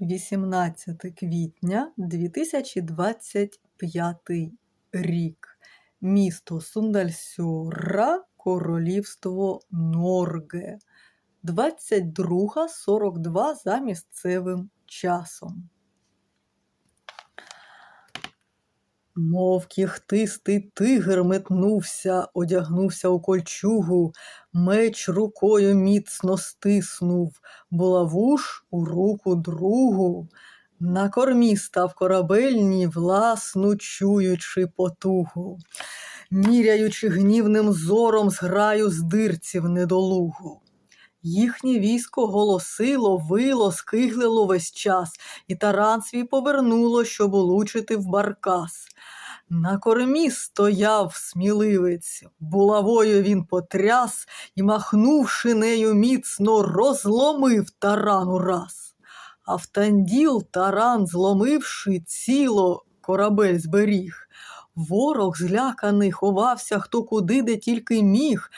18 квітня 2025 рік. Місто Сундальсюра, Королівство Норге. 22.42 за місцевим часом. Мов кіхтистий тигр метнувся, одягнувся у кольчугу, меч рукою міцно стиснув, булаву ж у руку другу. На кормі став корабельній, власну чуючи потугу, міряючи гнівним зором зграю з дирців недолугу. Їхнє військо голосило, вило, скиглило весь час, і таран свій повернуло, щоб улучити в баркас. На кормі стояв сміливець, булавою він потряс і, махнувши нею міцно, розломив таран ураз. А в танділ таран, зломивши, ціло корабель зберіг. Ворог зляканий ховався хто куди, де тільки міг,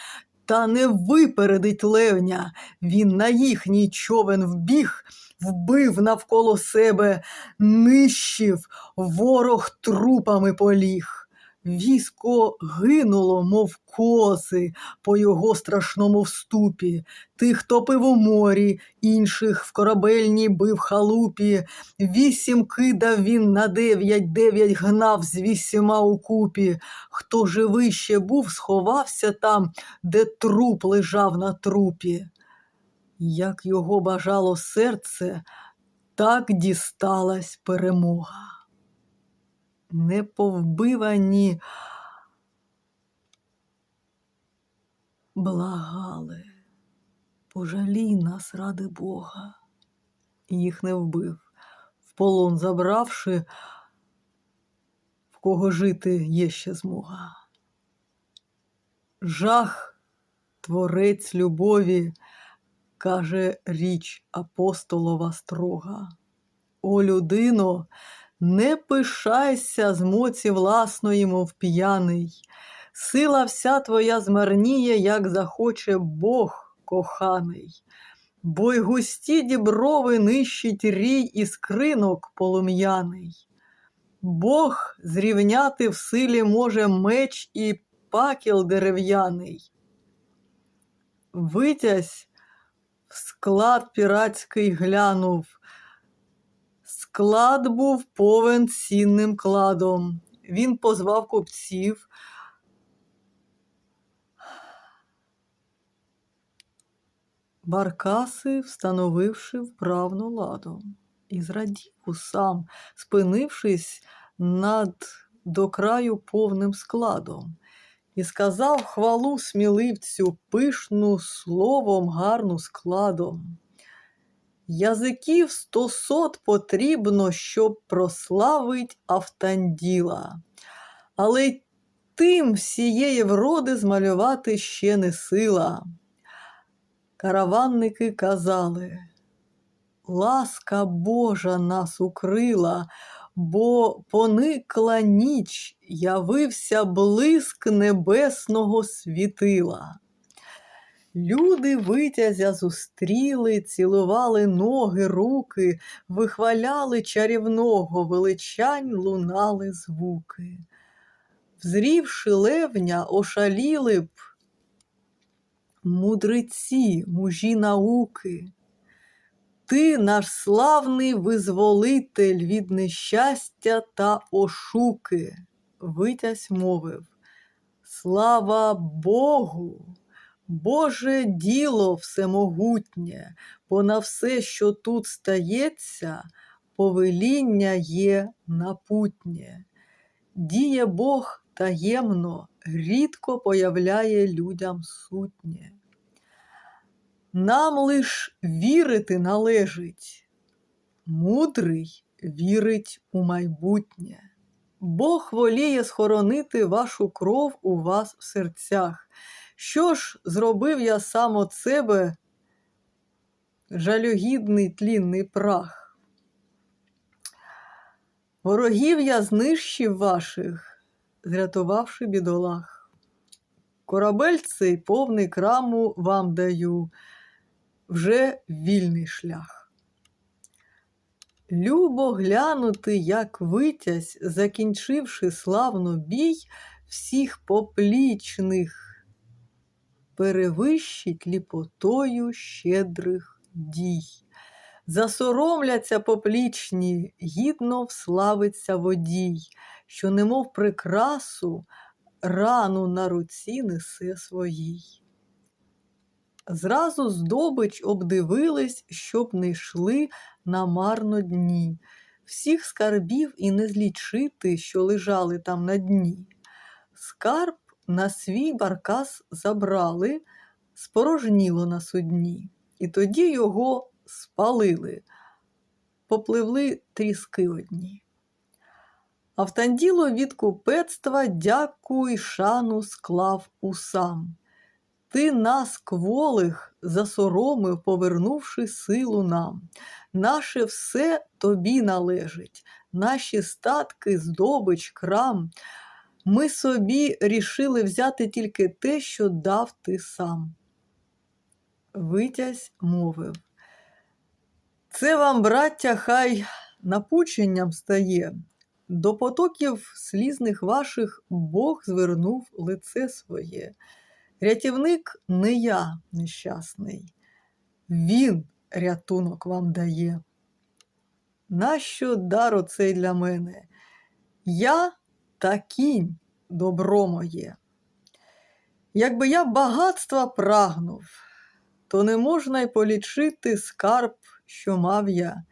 та не випередить левня. Він на їхній човен вбіг, вбив навколо себе, нищив, ворог трупами поліг. Військо гинуло, мов кози, по його страшному вступі. Тих топив у морі, інших в корабельній бив халупі. Вісім кидав він на дев'ять, дев'ять гнав з вісіма у купі. Хто живий ще був, сховався там, де труп лежав на трупі. Як його бажало серце, так дісталась перемога не повбивані, благали, пожалій нас ради Бога, їх не вбив, в полон забравши, в кого жити є ще змога. Жах, творець любові, каже річ апостолова строга. О людино, не пишайся з моці власної, мов п'яний. Сила вся твоя змарніє, як захоче Бог коханий, бо й густі діброви нищить рій і скринок полум'яний. Бог зрівняти в силі може меч і пакіл дерев'яний. Витязь в склад піратський глянув. Склад був повен цінним кладом. Він позвав купців. Баркаси, встановивши вправну ладу, і зрадів усам, спинившись над до краю повним складом, і сказав хвалу сміливцю пишну словом гарну складом. Язиків стосот потрібно, щоб прославить Автанділа, але тим всієї вроди змалювати ще не сила. Караванники казали, ласка Божа нас укрила, бо поникла ніч, явився блиск небесного світила. Люди витязя зустріли, цілували ноги, руки, вихваляли чарівного, величань лунали звуки. Взрівши левня, ошаліли б мудреці, мужі науки. Ти наш славний визволитель від нещастя та ошуки, витязь мовив. Слава Богу! Боже діло всемогутнє, бо на все, що тут стається, повеління є напутнє. Діє Бог таємно, рідко появляє людям сутнє. Нам лиш вірити належить, мудрий вірить у майбутнє. Бог воліє схоронити вашу кров у вас в серцях. Що ж зробив я сам от себе жалюгідний тлінний прах? Ворогів я знищив ваших, зрятувавши бідолах. Корабель цей повний краму вам даю, вже вільний шлях. Любо глянути, як витязь, закінчивши славно бій, всіх поплічних перевищить ліпотою щедрих дій. Засоромляться поплічні, гідно вславиться водій, що немов прикрасу рану на руці несе своїй. Зразу здобич обдивились, щоб не йшли на марно дні. Всіх скарбів і не злічити, що лежали там на дні. Скарб на свій баркас забрали, спорожніло на судні, і тоді його спалили, попливли тріски одні. Автанділо від купецтва дяку й шану склав усам. Ти нас, кволих, засоромив, повернувши силу нам. Наше все тобі належить, наші статки, здобич, крам. Ми собі рішили взяти тільки те, що дав ти сам. Витязь мовив. Це вам, браття, хай напученням стає. До потоків слізних ваших Бог звернув лице своє. Рятівник не я нещасний, він рятунок вам дає. Нащо дар оцей для мене? Я та кінь добро моє. Якби я багатства прагнув, то не можна й полічити скарб, що мав я.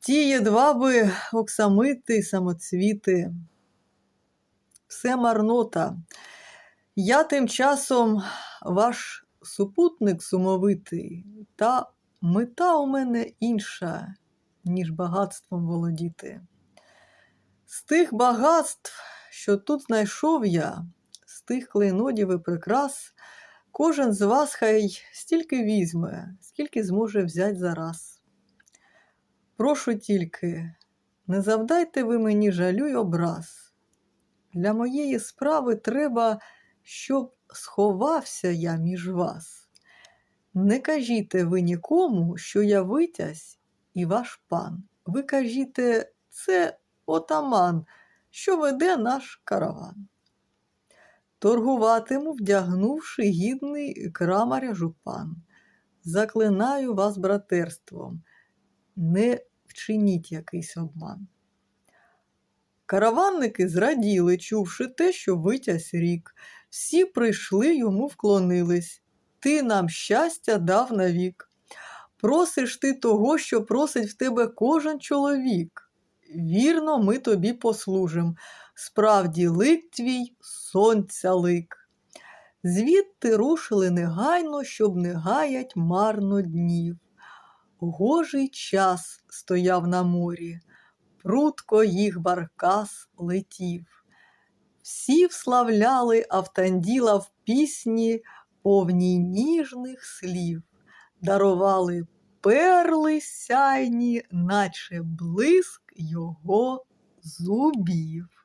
Ті єдва би оксамити самоцвіти, все марнота. Я тим часом ваш супутник сумовитий, та мета у мене інша, ніж багатством володіти. З тих багатств, що тут знайшов я, з тих клейнодів і прикрас, кожен з вас хай стільки візьме, скільки зможе взять зараз. Прошу тільки, не завдайте ви мені жалю й образ. Для моєї справи треба, щоб сховався я між вас. Не кажіте ви нікому, що я витязь і ваш пан. Ви кажіте, це отаман, що веде наш караван. Торгуватиму, вдягнувши гідний крамаря жупан. Заклинаю вас братерством, не вчиніть якийсь обман. Караванники зраділи, чувши те, що витязь рік. Всі прийшли йому вклонились. Ти нам щастя дав навік. Просиш ти того, що просить в тебе кожен чоловік. Вірно, ми тобі послужим. Справді лик твій сонця лик. Звідти рушили негайно, щоб не гаять марно днів. Гожий час стояв на морі, прутко їх баркас летів. Всі вславляли Автанділа в пісні, повній ніжних слів, дарували перли сяйні, наче блиск його зубів.